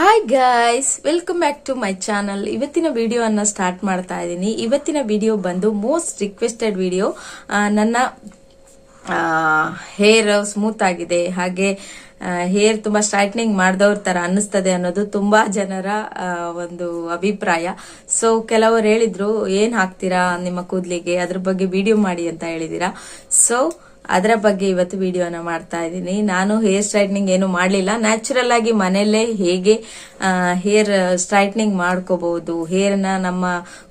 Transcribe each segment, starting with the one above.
Hi guys welcome back to my channel ಇವತ್ತಿನ video ವಿಡಿಯೋವನ್ನು start ಮಾಡ್ತಾ ಇದ್ದೀನಿ. ಇವತ್ತಿನ ವಿಡಿಯೋ ಬಂದು ಮೋಸ್ಟ್ ರಿಕ್ವೆಸ್ಟೆಡ್ ವಿಡಿಯೋ ನನ್ನ ಹೇರ್ ಸ್ಮೂತ್ ಆಗಿದೆ. ಹಾಗೆ ಹೇರ್ ತುಂಬಾ ಸ್ಟ್ರೈಟ್ನಿಂಗ್ ಮಾಡಿದವ್ರ ತರ ಅನ್ನಿಸ್ತದೆ ಅನ್ನೋದು ತುಂಬಾ ಜನರ ಒಂದು ಅಭಿಪ್ರಾಯ. ಸೊ ಕೆಲವರು ಹೇಳಿದ್ರು, ಏನ್ ಹಾಕ್ತೀರಾ ನಿಮ್ಮ ಕೂದಲಿಗೆ? ಅದ್ರ ಬಗ್ಗೆ ವಿಡಿಯೋ ಮಾಡಿ ಅಂತ ಹೇಳಿದೀರಾ? ಸೊ ಅದರ ಬಗ್ಗೆ ಇವತ್ತು ವಿಡಿಯೋನ ಮಾಡ್ತಾ ಇದ್ದೀನಿ. ನಾನು ಹೇರ್ ಸ್ಟ್ರೈಟ್ನಿಂಗ್ ಏನು ಮಾಡಲಿಲ್ಲ. ನ್ಯಾಚುರಲ್ ಆಗಿ ಮನೆಯಲ್ಲೇ ಹೇಗೆ ಹೇರ್ ಸ್ಟ್ರೈಟ್ನಿಂಗ್ ಮಾಡ್ಕೋಬಹುದು, ಹೇರ್ನ ನಮ್ಮ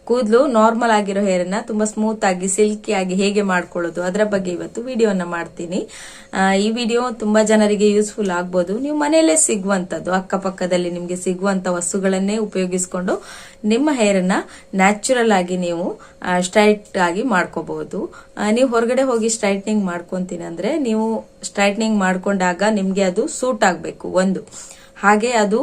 ಕೂದಲು ನಾರ್ಮಲ್ ಆಗಿರೋ ಹೇರನ್ನ ತುಂಬಾ ಸ್ಮೂತ್ ಆಗಿ ಸಿಲ್ಕಿ ಆಗಿ ಹೇಗೆ ಮಾಡ್ಕೊಳ್ಳೋದು? ಅದರ ಬಗ್ಗೆ ಇವತ್ತು ವಿಡಿಯೋನ ಮಾಡ್ತೀನಿ. ಈ ವಿಡಿಯೋ ತುಂಬಾ ಜನರಿಗೆ ಯೂಸ್ಫುಲ್ ಆಗ್ಬೋದು. ನೀವು ಮನೆಯಲ್ಲೇ ಸಿಗುವಂತದ್ದು ಅಕ್ಕಪಕ್ಕದಲ್ಲಿ ನಿಮ್ಗೆ ಸಿಗುವಂತ ವಸ್ತುಗಳನ್ನೇ ಉಪಯೋಗಿಸಿಕೊಂಡು ನಿಮ್ಮ ಹೇರನ್ನ ನ್ಯಾಚುರಲ್ ಆಗಿ ನೀವು ಸ್ಟ್ರೈಟ್ ಆಗಿ ಮಾಡ್ಕೋಬಹುದು. ನೀವು ಹೊರಗಡೆ ಹೋಗಿ ಸ್ಟ್ರೈಟ್ನಿಂಗ್ ಮಾಡ್ಕೊಂತೀನಿ ಅಂದ್ರೆ ನೀವು ಸ್ಟ್ರೈಟ್ನಿಂಗ್ ಮಾಡ್ಕೊಂಡಾಗ ನಿಮ್ಗೆ ಅದು ಸೂಟ್ ಆಗ್ಬೇಕು, ಒಂದು. ಹಾಗೆ ಅದು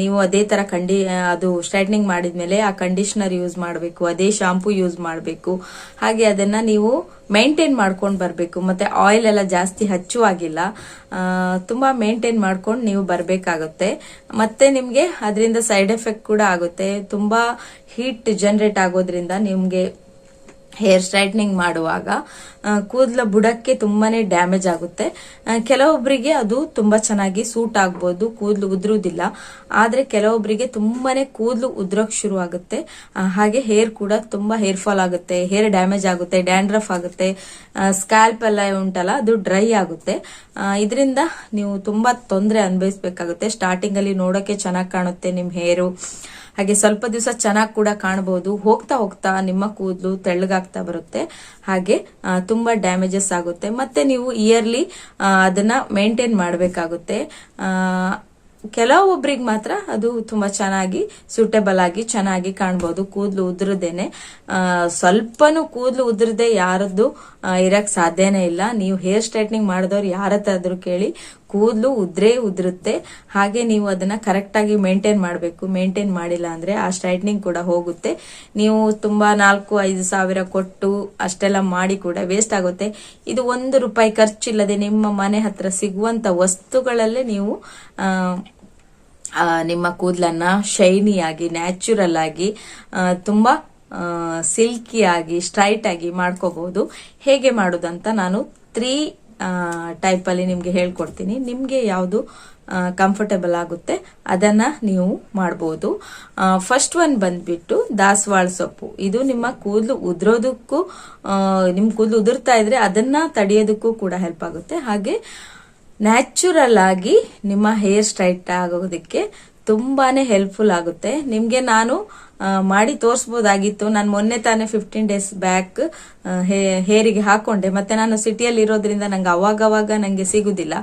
ನೀವು ಅದೇ ತರ ಕಂಡಿ, ಅದು ಸ್ಟ್ರೈಟ್ನಿಂಗ್ ಮಾಡಿದ್ಮೇಲೆ ಆ ಕಂಡೀಷನರ್ ಯೂಸ್ ಮಾಡಬೇಕು, ಅದೇ ಶಾಂಪೂ ಯೂಸ್ ಮಾಡಬೇಕು. ಹಾಗೆ ಅದನ್ನ ನೀವು ಮೇಂಟೈನ್ ಮಾಡ್ಕೊಂಡು ಬರಬೇಕು. ಮತ್ತೆ ಆಯಿಲ್ ಎಲ್ಲ ಜಾಸ್ತಿ ಹಚ್ಚುವಾಗಿಲ್ಲ. ತುಂಬಾ ಮೇಂಟೈನ್ ಮಾಡ್ಕೊಂಡು ನೀವು ಬರಬೇಕಾಗುತ್ತೆ. ಮತ್ತೆ ನಿಮಗೆ ಅದರಿಂದ ಸೈಡ್ ಎಫೆಕ್ಟ್ ಕೂಡ ಆಗುತ್ತೆ. ತುಂಬಾ ಹೀಟ್ ಜನರೇಟ್ ಆಗೋದ್ರಿಂದ ನಿಮ್ಗೆ ಹೇರ್ ಸ್ಟ್ರೈಟ್ನಿಂಗ್ ಮಾಡುವಾಗ ಕೂದಲ ಬುಡಕ್ಕೆ ತುಂಬಾನೇ ಡ್ಯಾಮೇಜ್ ಆಗುತ್ತೆ. ಕೆಲವೊಬ್ಬರಿಗೆ ಅದು ತುಂಬಾ ಚೆನ್ನಾಗಿ ಸೂಟ್ ಆಗ್ಬೋದು, ಕೂದಲು ಉದುರುವುದಿಲ್ಲ ಆದರೆ ಕೆಲವೊಬ್ಬರಿಗೆ ತುಂಬಾನೇ ಕೂದಲು ಉದ್ರೋಕ್ ಶುರು ಆಗುತ್ತೆ ಹಾಗೆ ಹೇರ್ ಕೂಡ ತುಂಬಾ ಹೇರ್ ಫಾಲ್ ಆಗುತ್ತೆ, ಹೇರ್ ಡ್ಯಾಮೇಜ್ ಆಗುತ್ತೆ, ಡ್ಯಾಂಡ್ರಫ್ ಆಗುತ್ತೆ ಸ್ಕ್ಯಾಲ್ಪ್ ಎಲ್ಲ ಉಂಟಲ್ಲ, ಅದು ಡ್ರೈ ಆಗುತ್ತೆ. ಇದರಿಂದ ನೀವು ತುಂಬಾ ತೊಂದರೆ ಅನುಭವಿಸಬೇಕಾಗುತ್ತೆ. ಸ್ಟಾರ್ಟಿಂಗ್ ಅಲ್ಲಿ ನೋಡೋಕೆ ಚೆನ್ನಾಗಿ ಕಾಣುತ್ತೆ ನಿಮ್ಮ ಹೇರು. ಹಾಗೆ ಸ್ವಲ್ಪ ದಿವಸ ಚೆನ್ನಾಗಿ ಕೂಡ ಕಾಣಬಹುದು ಹೋಗ್ತಾ ಹೋಗ್ತಾ ನಿಮ್ಮ ಕೂದಲು ತೆಳ್ಳಗಾಗ್ತಾ ಬರುತ್ತೆ. ಹಾಗೆ ತುಂಬಾ ಡ್ಯಾಮೇಜಸ್ ಆಗುತ್ತೆ. ಮತ್ತೆ ನೀವು ಇಯರ್ಲಿ ಅದನ್ನ ಮೇಂಟೈನ್ ಮಾಡಬೇಕಾಗುತ್ತೆ. ಕೆಲವೊಬ್ರಿಗೆ ಮಾತ್ರ ಅದು ತುಂಬಾ ಚೆನ್ನಾಗಿ, ಸೂಟೇಬಲ್ ಆಗಿ, ಚೆನ್ನಾಗಿ ಕಾಣ್ಬೋದು. ಕೂದಲು ಉದುರದೇನೆ. ಸ್ವಲ್ಪನೂ ಕೂದಲು ಉದುರದೆ ಯಾರದ್ದು ಇರಕ್ ಸಾಧ್ಯನೇ ಇಲ್ಲ. ನೀವು ಹೇರ್ ಸ್ಟ್ರೈಟ್ನಿಂಗ್ ಮಾಡಿದವ್ರು ಯಾರ ಹತ್ರ ಆದ್ರೂ ಕೇಳಿ ಕೂದಲು ಉದ್ರೇ ಉದುರುತ್ತೆ. ಹಾಗೆ ನೀವು ಅದನ್ನ ಕರೆಕ್ಟ್ ಆಗಿ ಮೇಂಟೈನ್ ಮಾಡಬೇಕು. ಮೇಂಟೈನ್ ಮಾಡಿಲ್ಲ ಅಂದ್ರೆ ಆ ಸ್ಟ್ರೈಟ್ನಿಂಗ್ ಕೂಡ ಹೋಗುತ್ತೆ. ನೀವು ತುಂಬಾ ನಾಲ್ಕು, ಐದು ಸಾವಿರ ಕೊಟ್ಟು ಅಷ್ಟೆಲ್ಲ ಮಾಡಿ ಕೂಡ ವೇಸ್ಟ್ ಆಗುತ್ತೆ. ಇದು ಒಂದು ರೂಪಾಯಿ ಖರ್ಚಿಲ್ಲದೆ ನಿಮ್ಮ ಮನೆ ಹತ್ರ ಸಿಗುವಂತ ವಸ್ತುಗಳಲ್ಲೇ ನೀವು ನಿಮ್ಮ ಕೂದಲನ್ನ ಶೈನಿಯಾಗಿ ನ್ಯಾಚುರಲ್ ಆಗಿ ತುಂಬಾ ಸಿಲ್ಕಿ ಆಗಿ ಸ್ಟ್ರೈಟ್ ಆಗಿ ಮಾಡ್ಕೋಬಹುದು. ಹೇಗೆ ಮಾಡೋದಂತ ನಾನು ತ್ರೀ ಟೈಪ್ ಅಲ್ಲಿ ನಿಮ್ಗೆ ಹೇಳ್ಕೊಡ್ತೀನಿ. ನಿಮಗೆ ಯಾವುದು ಕಂಫರ್ಟಬಲ್ ಆಗುತ್ತೆ, ಅದನ್ನ ನೀವು ಮಾಡಬಹುದು ಫಸ್ಟ್ ಒನ್ ಬಂದ್ಬಿಟ್ಟು ದಾಸವಾಳ ಸೊಪ್ಪು. ಇದು ನಿಮ್ಮ ಕೂದಲು ಉದುರೋದಕ್ಕೂ ನಿಮ್ಮ ನಿಮ್ ಕೂದಲು ಉದುರ್ತಾ ಇದ್ರೆ ಅದನ್ನ ತಡೆಯೋದಕ್ಕೂ ಕೂಡ ಹೆಲ್ಪ್ ಆಗುತ್ತೆ. ಹಾಗೆ ನ್ಯಾಚುರಲ್ ಆಗಿ ನಿಮ್ಮ ಹೇರ್ ಸ್ಟ್ರೈಟ್ ಆಗೋದಕ್ಕೆ ತುಂಬಾನೇ ಹೆಲ್ಪ್ಫುಲ್ ಆಗುತ್ತೆ. ನಿಮಗೆ ನಾನು ಮಾಡಿ ತೋರಿಸ್ಬೋದಾಗಿತ್ತು. ನಾನು ಮೊನ್ನೆ ತಾನೇ ಫಿಫ್ಟೀನ್ ಡೇಸ್ ಬ್ಯಾಕ್ ಹೇರಿಗೆ ಹಾಕೊಂಡೆ. ಮತ್ತೆ ನಾನು ಸಿಟಿಯಲ್ಲಿ ಇರೋದ್ರಿಂದ ನಂಗೆ ಅವಾಗವಾಗ ನಂಗೆ ಸಿಗುದಿಲ್ಲ.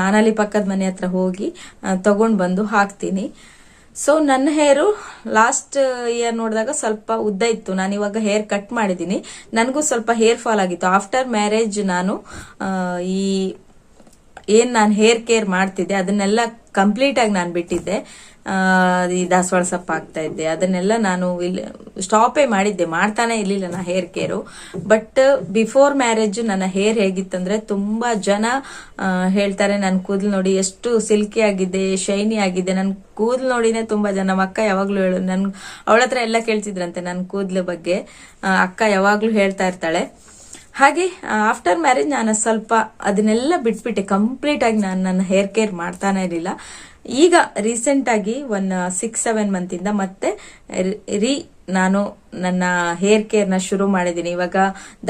ನಾನಲ್ಲಿ ಪಕ್ಕದ ಮನೆ ಹತ್ರ ಹೋಗಿ ತಗೊಂಡ್ ಬಂದು ಹಾಕ್ತೀನಿ. ಸೊ ನನ್ನ ಹೇರು ಲಾಸ್ಟ್ ಇಯರ್ ನೋಡಿದಾಗ ಸ್ವಲ್ಪ ಉದ್ದ ಇತ್ತು. ನಾನು ಇವಾಗ ಹೇರ್ ಕಟ್ ಮಾಡಿದ್ದೀನಿ. ನನಗೂ ಸ್ವಲ್ಪ ಹೇರ್ ಫಾಲ್ ಆಗಿತ್ತು. ಆಫ್ಟರ್ ಮ್ಯಾರೇಜ್ ನಾನು ಈ ಏನ್ ನಾನು ಹೇರ್ ಕೇರ್ ಮಾಡ್ತಿದ್ದೆ, ಅದನ್ನೆಲ್ಲ ಕಂಪ್ಲೀಟ್ ಆಗಿ ನಾನು ಬಿಟ್ಟಿದ್ದೆ. ಈ ದಾಸವಾಳ ಸೊಪ್ಪು ಆಗ್ತಾ ಇದ್ದೆ. ಅದನ್ನೆಲ್ಲ ನಾನು ಇಲ್ಲಿ ಸ್ಟಾಪೇ ಮಾಡಿದ್ದೆ. ಮಾಡ್ತಾನೆ ಇರಲಿಲ್ಲ ನಾ hair care but before marriage ನನ್ನ ಹೇರ್ ಹೇಗಿತ್ತಂದ್ರೆ ತುಂಬಾ ಜನ ಹೇಳ್ತಾರೆ ನನ್ನ ಕೂದಲು ನೋಡಿ ಎಷ್ಟು ಸಿಲ್ಕಿ ಆಗಿದೆ ಶೈನಿ ಆಗಿದೆ. ನನ್ನ ಕೂದಲು ನೋಡಿನೇ ತುಂಬಾ ಜನ ಅಕ್ಕ ಯಾವಾಗ್ಲೂ ಹೇಳು, ನನ್, ಅವಳ ಹತ್ರ ಎಲ್ಲ ಕೇಳ್ತಿದ್ರಂತೆ ನನ್ನ ಕೂದಲು ಬಗ್ಗೆ. ಅಕ್ಕ ಯಾವಾಗ್ಲೂ ಹೇಳ್ತಾ ಇರ್ತಾಳೆ. ಹಾಗೆ ಆಫ್ಟರ್ ಮ್ಯಾರೇಜ್ ನಾನು ಸ್ವಲ್ಪ ಅದನ್ನೆಲ್ಲ ಬಿಟ್ಬಿಟ್ಟೆ. ಕಂಪ್ಲೀಟ್ ಆಗಿ ನಾನು ನನ್ನ ಹೇರ್ ಕೇರ್ ಮಾಡ್ತಾನೆ ಇರಲಿಲ್ಲ. ಈಗ ರೀಸೆಂಟ್ ಆಗಿ ಒನ್ ಸಿಕ್ಸ್ ಸೆವೆನ್ ಮಂತ್ ಇಂದ ಮತ್ತೆ ರೀ ನಾನು ನನ್ನ ಹೇರ್ ಕೇರ್ನ ಶುರು ಮಾಡಿದ್ದೀನಿ. ಇವಾಗ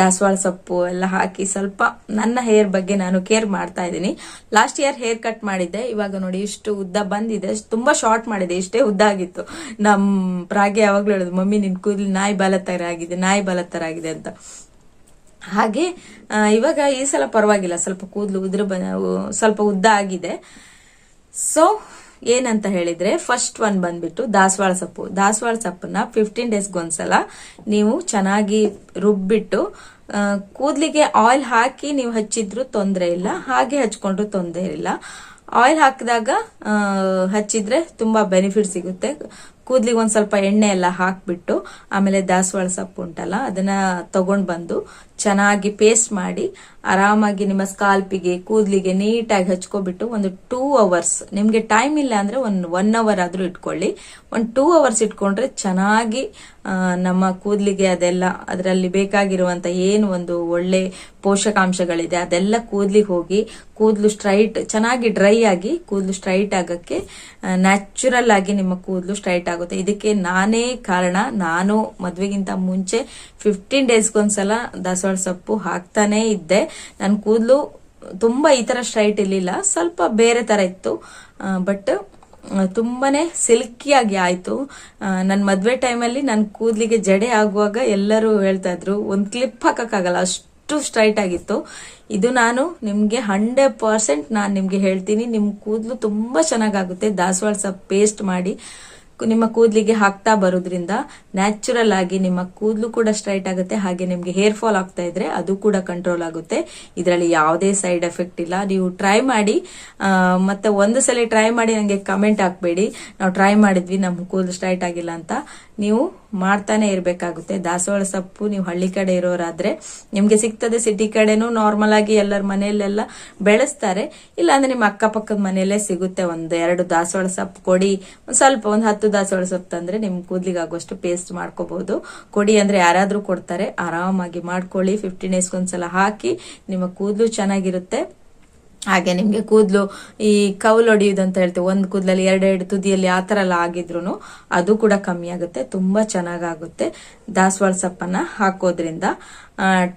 ದಾಸವಾಳ ಸೊಪ್ಪು ಎಲ್ಲ ಹಾಕಿ ಸ್ವಲ್ಪ ನನ್ನ ಹೇರ್ ಬಗ್ಗೆ ನಾನು ಕೇರ್ ಮಾಡ್ತಾ ಇದ್ದೀನಿ. ಲಾಸ್ಟ್ ಇಯರ್ ಹೇರ್ ಕಟ್ ಮಾಡಿದ್ದೆ. ಇವಾಗ ನೋಡಿ ಇಷ್ಟು ಉದ್ದ ಬಂದಿದೆ. ತುಂಬಾ ಶಾರ್ಟ್ ಮಾಡಿದೆ. ಇಷ್ಟೇ ಉದ್ದ ಆಗಿತ್ತು. ನಮ್ ಪ್ರಾಗೆ ಯಾವಾಗ್ಲೂ ಹೇಳೋದು, ಮಮ್ಮಿ, ನಿನ್ ಕೂದಲು ನಾಯಿ ಬಾಲ ತರ ಆಗಿದೆ, ನಾಯಿ ಬಾಲ ತರ ಆಗಿದೆ ಅಂತ. ಹಾಗೆ ಇವಾಗ ಈ ಸಲ ಪರವಾಗಿಲ್ಲ. ಸ್ವಲ್ಪ ಕೂದಲು ಉದ್ರ ಸ್ವಲ್ಪ ಉದ್ದ ಆಗಿದೆ. ಸೊ ಏನಂತ ಹೇಳಿದ್ರೆ ಫಸ್ಟ್ ಒನ್ ಬಂದ್ಬಿಟ್ಟು ದಾಸವಾಳ ಸೊಪ್ಪು. ದಾಸವಾಳ ಸೊಪ್ಪನ್ನ ಫಿಫ್ಟೀನ್ ಡೇಸ್ಗೊಂದ್ಸಲ ನೀವು ಚೆನ್ನಾಗಿ ರುಬ್ಬಿಟ್ಟು ಕೂದಲಿಗೆ ಆಯಿಲ್ ಹಾಕಿ ನೀವು ಹಚ್ಚಿದ್ರು ತೊಂದರೆ ಇಲ್ಲ. ಹಾಗೆ ಹಚ್ಕೊಂಡ್ರು ತೊಂದರೆ ಇಲ್ಲ. ಆಯಿಲ್ ಹಾಕಿದಾಗ ಹಚ್ಚಿದ್ರೆ ತುಂಬಾ ಬೆನಿಫಿಟ್ ಸಿಗುತ್ತೆ. ಕೂದಲಿಗೆ ಒಂದ್ ಸ್ವಲ್ಪ ಎಣ್ಣೆ ಎಲ್ಲ ಹಾಕ್ಬಿಟ್ಟು, ಆಮೇಲೆ ದಾಸವಾಳ ಸೊಪ್ಪು ಉಂಟಲ್ಲ, ಅದನ್ನ ತಗೊಂಡ್ ಬಂದು ಚೆನ್ನಾಗಿ ಪೇಸ್ಟ್ ಮಾಡಿ ಆರಾಮಾಗಿ ನಿಮ್ಮ ಸ್ಕಾಲ್ಪಿಗೆ ಕೂದಲಿಗೆ ನೀಟಾಗಿ ಹಚ್ಕೊಬಿಟ್ಟು ಒಂದು ಟೂ ಅವರ್ಸ್ ನಿಮಗೆ ಟೈಮ್ ಇಲ್ಲ ಅಂದ್ರೆ ಒಂದು ಒನ್ ಅವರ್ ಆದ್ರೂ ಇಟ್ಕೊಳ್ಳಿ. ಒಂದು ಟೂ ಅವರ್ಸ್ ಇಟ್ಕೊಂಡ್ರೆ ಚೆನ್ನಾಗಿ ನಮ್ಮ ಕೂದಲಿಗೆ ಅದೆಲ್ಲ, ಅದರಲ್ಲಿ ಬೇಕಾಗಿರುವಂತ ಏನು ಒಂದು ಒಳ್ಳೆ ಪೋಷಕಾಂಶಗಳಿದೆ, ಅದೆಲ್ಲ ಕೂದಲಿಗೆ ಹೋಗಿ, ಕೂದಲು ಸ್ಟ್ರೈಟ್ ಚೆನ್ನಾಗಿ ಡ್ರೈ ಆಗಿ ಕೂದಲು ಸ್ಟ್ರೈಟ್ ಆಗಕ್ಕೆ ನ್ಯಾಚುರಲ್ ಆಗಿ ನಿಮ್ಮ ಕೂದಲು ಸ್ಟ್ರೈಟ್ ಆಗುತ್ತೆ. ಇದಕ್ಕೆ ನಾನೇ ಕಾರಣ. ನಾನು ಮದುವೆಗಿಂತ ಮುಂಚೆ ಫಿಫ್ಟೀನ್ ಡೇಸ್ಗೊಂದ್ಸಲ ದಾಸವಾಳ ಸೊಪ್ಪು ಹಾಕ್ತಾನೇ ಇದ್ದೆ. ನನ್ನ ಕೂದಲು ತುಂಬಾ ಈ ತರ ಸ್ಟ್ರೈಟ್ ಇರಲಿಲ್ಲ. ಸ್ವಲ್ಪ ಬೇರೆ ತರ ಇತ್ತು. ಬಟ್ ತುಂಬಾನೇ ಸಿಲ್ಕಿಯಾಗಿ ಆಯ್ತು. ನನ್ನ ಮದ್ವೆ ಟೈಮಲ್ಲಿ ನನ್ನ ಕೂದಲಿಗೆ ಜಡೆ ಆಗುವಾಗ ಎಲ್ಲರೂ ಹೇಳ್ತಾ ಇದ್ರು, ಒಂದ್ ಕ್ಲಿಪ್ ಹಾಕಕ್ಕಾಗಲ್ಲ, ಅಷ್ಟು ಸ್ಟ್ರೈಟ್ ಆಗಿತ್ತು. ಇದು ನಾನು ನಿಮ್ಗೆ ಹಂಡ್ರೆಡ್ ಪರ್ಸೆಂಟ್ ನಾನು ನಿಮ್ಗೆ ಹೇಳ್ತೀನಿ. ನಿಮ್ ಕೂದಲು ತುಂಬಾ ಚೆನ್ನಾಗಾಗುತ್ತೆ. ದಾಸವಾಳ ಸೊಪ್ಪು ಪೇಸ್ಟ್ ಮಾಡಿ. ನಿಮ್ಮ ಕೂದಲಿಗೆ ಹಾಕ್ತಾ ಬರೋದ್ರಿಂದ ನ್ಯಾಚುರಲ್ ಆಗಿ ನಿಮ್ಮ ಕೂದಲು ಕೂಡ ಸ್ಟ್ರೈಟ್ ಆಗುತ್ತೆ. ಹಾಗೆ ನಿಮಗೆ ಹೇರ್ ಫಾಲ್ ಆಗ್ತಾ ಇದ್ರೆ ಅದು ಕೂಡ ಕಂಟ್ರೋಲ್ ಆಗುತ್ತೆ. ಇದರಲ್ಲಿ ಯಾವುದೇ ಸೈಡ್ ಎಫೆಕ್ಟ್ ಇಲ್ಲ. ನೀವು ಟ್ರೈ ಮಾಡಿ ಮತ್ತೆ ಒಂದು ಸಲ ಟ್ರೈ ಮಾಡಿ ನನಗೆ ಕಮೆಂಟ್ ಹಾಕ್ಬೇಡಿ. ನಾವು ಟ್ರೈ ಮಾಡಿದ್ವಿ ನಮ್ಮ ಕೂದಲು ಸ್ಟ್ರೈಟ್ ಆಗಿಲ್ಲ ಅಂತ. ನೀವು ಮಾಡ್ತಾನೆ ಇರಬೇಕಾಗುತ್ತೆ. ದಾಸವಾಳ ಸೊಪ್ಪು ನೀವು ಹಳ್ಳಿ ಕಡೆ ಇರೋರಾದ್ರೆ ನಿಮ್ಗೆ ಸಿಗ್ತದೆ ಸಿಟಿ ಕಡೆನೂ ನಾರ್ಮಲ್ ಆಗಿ ಎಲ್ಲರ ಮನೆಯಲ್ಲೆಲ್ಲ ಬೆಳೆಸ್ತಾರೆ. ಇಲ್ಲ ಅಂದ್ರೆ ನಿಮ್ಮ ಅಕ್ಕಪಕ್ಕದ ಮನೆಯಲ್ಲೇ ಸಿಗುತ್ತೆ ಒಂದು ಎರಡು ದಾಸವಾಳ ಸೊಪ್ಪು ಕೊಡಿ. ಒಂದ್ ಸ್ವಲ್ಪ ಒಂದು ಹತ್ತು ದಾಸವಾಳ ಸೊಪ್ಪು ತಂದ್ರೆ ನಿಮ್ ಕೂದ್ಲಿಗೆ ಆಗುವಷ್ಟು ಪೇಸ್ಟ್ ಮಾಡ್ಕೋಬಹುದು. ಕೊಡಿ ಅಂದ್ರೆ ಯಾರಾದ್ರೂ ಕೊಡ್ತಾರೆ. ಆರಾಮಾಗಿ ಮಾಡ್ಕೊಳ್ಳಿ. ಫಿಫ್ಟೀನ್ ಡೇಸ್ಗೆ ಒಂದ್ಸಲ ಹಾಕಿ ನಿಮ್ಮ ಕೂದಲು ಚೆನ್ನಾಗಿರುತ್ತೆ. ಹಾಗೆ ನಿಮ್ಗೆ ಕೂದಲು ಈ ಕೌಲ್ ಹೊಡೆಯುವುದು ಅಂತ ಹೇಳ್ತೇವೆ, ಒಂದು ಕೂದಲಲ್ಲಿ ಎರಡೆರಡು ತುದಿಯಲ್ಲಿ ಆ ಥರ ಎಲ್ಲ ಆಗಿದ್ರು ಅದು ಕೂಡ ಕಮ್ಮಿ ಆಗುತ್ತೆ, ತುಂಬಾ ಚೆನ್ನಾಗಾಗುತ್ತೆ. ದಾಸವಾಳ ಸೊಪ್ಪನ್ನು ಹಾಕೋದ್ರಿಂದ.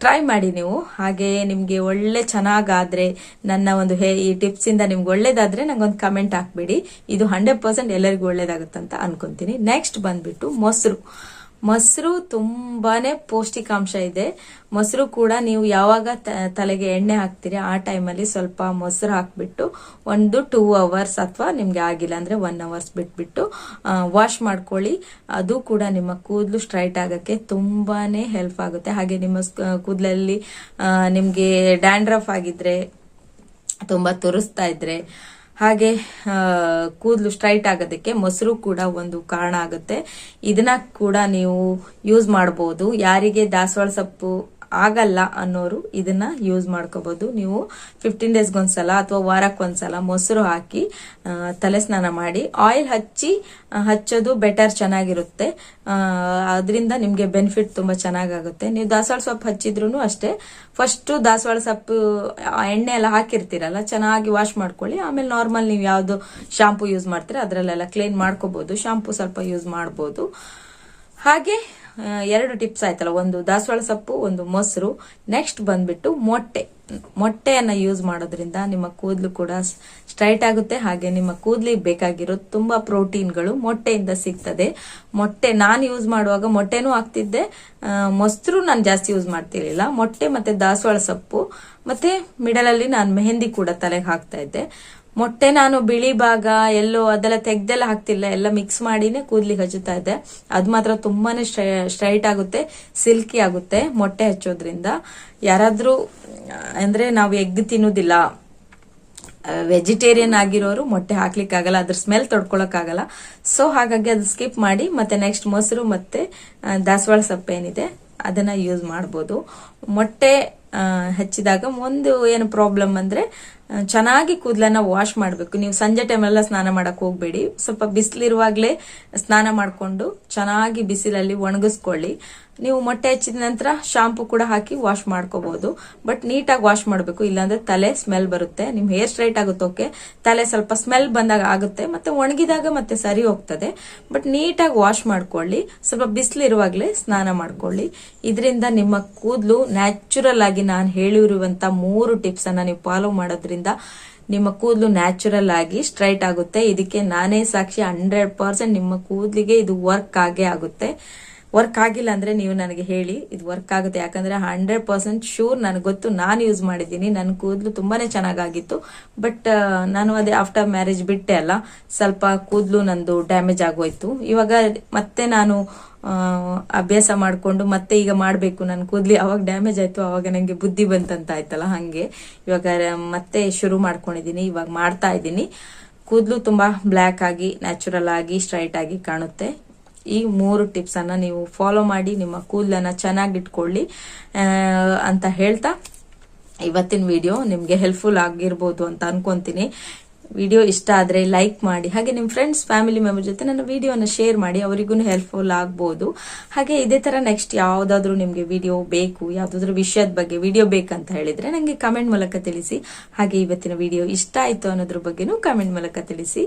ಟ್ರೈ ಮಾಡಿ ನೀವು. ಹಾಗೆ ನಿಮಗೆ ಒಳ್ಳೆ ಚೆನ್ನಾಗಾದರೆ, ನನ್ನ ಒಂದು ಹೇ, ಈ ಟಿಪ್ಸ್ ಇಂದ ನಿಮ್ಗೆ ಒಳ್ಳೇದಾದ್ರೆ ನಂಗೊಂದು ಕಮೆಂಟ್ ಹಾಕ್ಬಿಡಿ. ಇದು ಹಂಡ್ರೆಡ್ ಪರ್ಸೆಂಟ್ ಎಲ್ಲರಿಗೂ ಒಳ್ಳೇದಾಗುತ್ತೆ ಅಂತ ಅನ್ಕೊಂತೀನಿ. ನೆಕ್ಸ್ಟ್ ಬಂದ್ಬಿಟ್ಟು ಮೊಸರು. ಮೊಸರು ತುಂಬಾನೇ ಪೌಷ್ಟಿಕಾಂಶ ಇದೆ. ಮೊಸರು ಕೂಡ ನೀವು ಯಾವಾಗ ತಲೆಗೆ ಎಣ್ಣೆ ಹಾಕ್ತೀರಿ ಆ ಟೈಮಲ್ಲಿ ಸ್ವಲ್ಪ ಮೊಸರು ಹಾಕ್ಬಿಟ್ಟು ಒಂದು ಟೂ ಅವರ್ಸ್ ಅಥವಾ ನಿಮ್ಗೆ ಆಗಿಲ್ಲ ಅಂದ್ರೆ ಒನ್ ಅವರ್ಸ್ ಬಿಟ್ಬಿಟ್ಟು ವಾಶ್ ಮಾಡ್ಕೊಳ್ಳಿ. ಅದು ಕೂಡ ನಿಮ್ಮ ಕೂದಲು ಸ್ಟ್ರೈಟ್ ಆಗಕ್ಕೆ ತುಂಬಾನೇ ಹೆಲ್ಪ್ ಆಗುತ್ತೆ. ಹಾಗೆ ನಿಮ್ಮ ಕೂದಲಲ್ಲಿ ನಿಮ್ಗೆ ಡ್ಯಾಂಡ್ರಫ್ ಆಗಿದ್ರೆ, ತುಂಬಾ ತುರಿಸ್ತಾ ಇದ್ರೆ ಹಾಗೆ ಕೂದಲು ಸ್ಟ್ರೈಟ್ ಆಗೋದಕ್ಕೆ ಮೊಸರು ಕೂಡ ಒಂದು ಕಾರಣ ಆಗುತ್ತೆ. ಇದನ್ನ ಕೂಡ ನೀವು ಯೂಸ್ ಮಾಡಬಹುದು ಯಾರಿಗೆ ದಾಸವಾಳ ಸೊಪ್ಪು ಆಗಲ್ಲ ಅನ್ನೋರು ಇದನ್ನ ಯೂಸ್ ಮಾಡ್ಕೋಬಹುದು ನೀವು ಫಿಫ್ಟೀನ್ ಡೇಸ್ಗೊಂದ್ಸಲ ಅಥವಾ ವಾರಕ್ಕೊಂದ್ಸಲ ಮೊಸರು ಹಾಕಿ ತಲೆ ಸ್ನಾನ ಮಾಡಿ ಆಯಿಲ್ ಹಚ್ಚಿ ಹಚ್ಚೋದು ಬೆಟರ್ ಚೆನ್ನಾಗಿರುತ್ತೆ. ಅದರಿಂದ ನಿಮ್ಗೆ ಬೆನಿಫಿಟ್ ತುಂಬಾ ಚೆನ್ನಾಗಾಗುತ್ತೆ. ನೀವು ದಾಸವಾಳ ಸೊಪ್ಪು ಹಚ್ಚಿದ್ರು ಅಷ್ಟೇ. ಫಸ್ಟ್ ದಾಸವಾಳ ಸೊಪ್ಪು ಎಣ್ಣೆ ಎಲ್ಲ ಹಾಕಿರ್ತೀರಲ್ಲ, ಚೆನ್ನಾಗಿ ವಾಶ್ ಮಾಡ್ಕೊಳ್ಳಿ. ಆಮೇಲೆ ನಾರ್ಮಲ್ ನೀವು ಯಾವ್ದು ಶಾಂಪು ಯೂಸ್ ಮಾಡ್ತೀರಾ, ಅದರಲ್ಲೆಲ್ಲ ಕ್ಲೀನ್ ಮಾಡ್ಕೋಬಹುದು ಶಾಂಪು ಸ್ವಲ್ಪ ಯೂಸ್ ಮಾಡ್ಬೋದು. ಹಾಗೆ ಎರಡು ಟಿಪ್ಸ್ ಆಯ್ತಲ್ಲ, ಒಂದು ದಾಸವಾಳ ಸೊಪ್ಪು, ಒಂದು ಮೊಸರು. ನೆಕ್ಸ್ಟ್ ಬಂದ್ಬಿಟ್ಟು ಮೊಟ್ಟೆ. ಮೊಟ್ಟೆಯನ್ನ ಯೂಸ್ ಮಾಡೋದ್ರಿಂದ ನಿಮ್ಮ ಕೂದಲು ಕೂಡ ಸ್ಟ್ರೈಟ್ ಆಗುತ್ತೆ. ಹಾಗೆ ನಿಮ್ಮ ಕೂದಲಿಗೆ ಬೇಕಾಗಿರೋ ತುಂಬಾ ಪ್ರೋಟೀನ್ಗಳು ಮೊಟ್ಟೆಯಿಂದ ಸಿಗ್ತದೆ. ಮೊಟ್ಟೆ ನಾನು ಯೂಸ್ ಮಾಡುವಾಗ ಮೊಟ್ಟೆನೂ ಹಾಕ್ತಿದ್ದೆ. ಮೊಸರು ನಾನು ಜಾಸ್ತಿ ಯೂಸ್ ಮಾಡ್ತಿರ್ಲಿಲ್ಲ. ಮೊಟ್ಟೆ ಮತ್ತೆ ದಾಸವಾಳ ಸೊಪ್ಪು. ಮತ್ತೆ ಮಿಡಲಲ್ಲಿ ನಾನು ಮೆಹಂದಿ ಕೂಡ ತಲೆಗೆ ಹಾಕ್ತಾ ಇದ್ದೆ. ಮೊಟ್ಟೆ ನಾನು ಬಿಳಿ ಭಾಗ, ಎಲ್ಲೋ ಅದೆಲ್ಲ ತೆಗ್ದೆಲ್ಲ ಹಾಕ್ತಿಲ್ಲ, ಎಲ್ಲ ಮಿಕ್ಸ್ ಮಾಡಿನೇ ಕೂದಲಿಗೆ ಹಚ್ಚುತ್ತಾ ಇದ್ದೆ. ಅದು ಮಾತ್ರ ತುಂಬಾನೇ ಸ್ಟ್ರೈಟ್ ಆಗುತ್ತೆ, ಸಿಲ್ಕಿ ಆಗುತ್ತೆ ಮೊಟ್ಟೆ ಹಚ್ಚೋದ್ರಿಂದ. ಯಾರಾದ್ರೂ, ಅಂದ್ರೆ ನಾವು ಎಗ್ ತಿನ್ನೋದಿಲ್ಲ ವೆಜಿಟೇರಿಯನ್ ಆಗಿರೋರು ಮೊಟ್ಟೆ ಹಾಕ್ಲಿಕ್ಕಾಗಲ್ಲ, ಅದ್ರ ಸ್ಮೆಲ್ ತೊಡ್ಕೊಳಕ್ಕಾಗಲ್ಲ. ಸೊ ಹಾಗಾಗಿ ಅದು ಸ್ಕಿಪ್ ಮಾಡಿ, ಮತ್ತೆ ನೆಕ್ಸ್ಟ್ ಮೊಸರು ಮತ್ತೆ ದಾಸವಾಳ ಸೊಪ್ಪು ಏನಿದೆ ಅದನ್ನ ಯೂಸ್ ಮಾಡ್ಬೋದು. ಮೊಟ್ಟೆ ಹಚ್ಚಿದಾಗ ಒಂದು ಏನು ಪ್ರಾಬ್ಲಮ್ ಅಂದ್ರೆ ಚೆನ್ನಾಗಿ ಕೂದಲನ್ನ ವಾಶ್ ಮಾಡಬೇಕು. ನೀವು ಸಂಜೆ ಟೈಮೆಲ್ಲ ಸ್ನಾನ ಮಾಡಕ್ ಹೋಗ್ಬೇಡಿ. ಸ್ವಲ್ಪ ಬಿಸಿಲಿರುವಾಗಲೇ ಸ್ನಾನ ಮಾಡಿಕೊಂಡು ಚೆನ್ನಾಗಿ ಬಿಸಿಲಲ್ಲಿ ಒಣಗಿಸ್ಕೊಳ್ಳಿ. ನೀವು ಮೊಟ್ಟೆ ಹಚ್ಚಿದ ನಂತರ ಶಾಂಪೂ ಕೂಡ ಹಾಕಿ ವಾಶ್ ಮಾಡ್ಕೋಬಹುದು ಬಟ್ ನೀಟಾಗಿ ವಾಶ್ ಮಾಡಬೇಕು. ಇಲ್ಲಾಂದ್ರೆ ತಲೆ ಸ್ಮೆಲ್ ಬರುತ್ತೆ. ನಿಮ್ ಹೇರ್ ಸ್ಟ್ರೈಟ್ ಆಗುತ್ತೆ ಓಕೆ ತಲೆ ಸ್ವಲ್ಪ ಸ್ಮೆಲ್ ಬಂದಾಗ ಆಗುತ್ತೆ. ಮತ್ತೆ ಒಣಗಿದಾಗ ಮತ್ತೆ ಸರಿ ಹೋಗ್ತದೆ. ಬಟ್ ನೀಟಾಗಿ ವಾಶ್ ಮಾಡ್ಕೊಳ್ಳಿ. ಸ್ವಲ್ಪ ಬಿಸಿಲಿರುವಾಗಲೇ ಸ್ನಾನ ಮಾಡ್ಕೊಳ್ಳಿ. ಇದರಿಂದ ನಿಮ್ಮ ಕೂದಲು ನ್ಯಾಚುರಲ್ ಆಗಿ ನಾನು ಹೇಳಿರುವಂತ ಮೂರು ಟಿಪ್ಸ್ ಅನ್ನ ನೀವು ಫಾಲೋ ಮಾಡೋದ್ರಿಂದ ನಿಮ್ಮ ಕೂದಲು ನ್ಯಾಚುರಲ್ ಆಗಿ ಸ್ಟ್ರೈಟ್ ಆಗುತ್ತೆ. ಇದಕ್ಕೆ ನಾನೇ ಸಾಕ್ಷಿ ಹಂಡ್ರೆಡ್ ಪರ್ಸೆಂಟ್ ನಿಮ್ಮ ಕೂದಲಿಗೆ ಇದು ವರ್ಕ್ ಆಗೇ ಆಗುತ್ತೆ. ವರ್ಕ್ ಆಗಿಲ್ಲ ಅಂದ್ರೆ ನೀವು ನನಗೆ ಹೇಳಿ, ಇದು ವರ್ಕ್ ಆಗುತ್ತೆ. ಯಾಕಂದ್ರೆ ಹಂಡ್ರೆಡ್ ಪರ್ಸೆಂಟ್ ಶೂರ್ ನನಗೆ ಗೊತ್ತು, ನಾನು ಯೂಸ್ ಮಾಡಿದ್ದೀನಿ. ನನ್ನ ಕೂದಲು ತುಂಬಾನೇ ಚೆನ್ನಾಗಾಗಿತ್ತು. ಬಟ್ ನಾನು ಅದೇ ಆಫ್ಟರ್ ಮ್ಯಾರೇಜ್ ಬಿಟ್ಟೆ ಅಲ್ಲ, ಸ್ವಲ್ಪ ಕೂದಲು ನಂದು ಡ್ಯಾಮೇಜ್ ಆಗೋಯ್ತು. ಇವಾಗ ಮತ್ತೆ ನಾನು ಅಭ್ಯಾಸ ಮಾಡಿಕೊಂಡು ಮತ್ತೆ ಈಗ ಮಾಡಬೇಕು. ನನ್ನ ಕೂದಲಿ ಅವಾಗ ಡ್ಯಾಮೇಜ್ ಆಯ್ತು, ಅವಾಗ ನನಗೆ ಬುದ್ಧಿ ಬಂತಂತ ಆಯ್ತಲ್ಲ ಹಂಗೆ. ಇವಾಗ, ಮತ್ತೆ ಶುರು ಮಾಡ್ಕೊಂಡಿದ್ದೀನಿ ಇವಾಗ ಮಾಡ್ತಾ ಇದ್ದೀನಿ ಕೂದಲು ತುಂಬಾ ಬ್ಲ್ಯಾಕ್ ಆಗಿ ನ್ಯಾಚುರಲ್ ಆಗಿ ಸ್ಟ್ರೈಟ್ ಆಗಿ ಕಾಣುತ್ತೆ. ಈ ಮೂರು ಟಿಪ್ಸನ್ನು ನೀವು ಫಾಲೋ ಮಾಡಿ, ನಿಮ್ಮ ಕೂದಲನ್ನು ಚೆನ್ನಾಗಿಟ್ಕೊಳ್ಳಿ ಅಂತ ಹೇಳ್ತಾ ಇವತ್ತಿನ ವಿಡಿಯೋ ನಿಮಗೆ ಹೆಲ್ಪ್ಫುಲ್ ಆಗಿರ್ಬೋದು ಅಂತ ಅನ್ಕೊಂತೀನಿ. ವಿಡಿಯೋ ಇಷ್ಟ ಆದರೆ ಲೈಕ್ ಮಾಡಿ, ಹಾಗೆ ನಿಮ್ಮ ಫ್ರೆಂಡ್ಸ್ ಫ್ಯಾಮಿಲಿ ಮೆಂಬರ್ ಜೊತೆ ನನ್ನ ವಿಡಿಯೋನ ಶೇರ್ ಮಾಡಿ ಅವರಿಗೂ ಹೆಲ್ಪ್ಫುಲ್ ಆಗ್ಬೋದು. ಹಾಗೆ ಇದೇ ಥರ ನೆಕ್ಸ್ಟ್ ಯಾವುದಾದ್ರೂ ನಿಮಗೆ ವಿಡಿಯೋ ಬೇಕು, ಯಾವುದಾದ್ರೂ ವಿಷಯದ ಬಗ್ಗೆ ವಿಡಿಯೋ ಬೇಕಂತ ಹೇಳಿದರೆ ನನಗೆ ಕಮೆಂಟ್ ಮೂಲಕ ತಿಳಿಸಿ. ಹಾಗೆ ಇವತ್ತಿನ ವಿಡಿಯೋ ಇಷ್ಟ ಆಯಿತು ಅನ್ನೋದ್ರ ಬಗ್ಗೆನೂ ಕಮೆಂಟ್ ಮೂಲಕ ತಿಳಿಸಿ.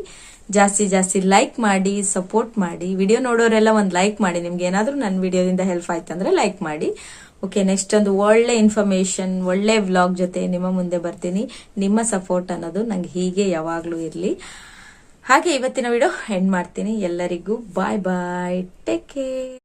ಜಾಸ್ತಿ ಜಾಸ್ತಿ ಲೈಕ್ ಮಾಡಿ ಸಪೋರ್ಟ್ ಮಾಡಿ ವಿಡಿಯೋ ನೋಡೋರೆಲ್ಲ ಒಂದು ಲೈಕ್ ಮಾಡಿ, ನಿಮ್ಗೆ ಏನಾದರೂ ನನ್ನ ವಿಡಿಯೋದಿಂದ ಹೆಲ್ಪ್ ಆಯ್ತಂದ್ರೆ ಲೈಕ್ ಮಾಡಿ. ಓಕೆ ನೆಕ್ಸ್ಟ್ ಒಂದು ಒಳ್ಳೆ ಇನ್ಫಾರ್ಮೇಶನ್ ಒಳ್ಳೆ ವ್ಲಾಗ್ ಜೊತೆ ನಿಮ್ಮ ಮುಂದೆ ಬರ್ತೀನಿ. ನಿಮ್ಮ ಸಪೋರ್ಟ್ ಅನ್ನೋದು ನಂಗೆ ಹೀಗೆ ಯಾವಾಗಲೂ ಇರಲಿ. ಹಾಗೆ ಇವತ್ತಿನ ವಿಡಿಯೋ ಎಂಡ್ ಮಾಡ್ತೀನಿ. ಎಲ್ಲರಿಗೂ ಬಾಯ್ ಬಾಯ್ ಟೇಕ್ ಕೇರ್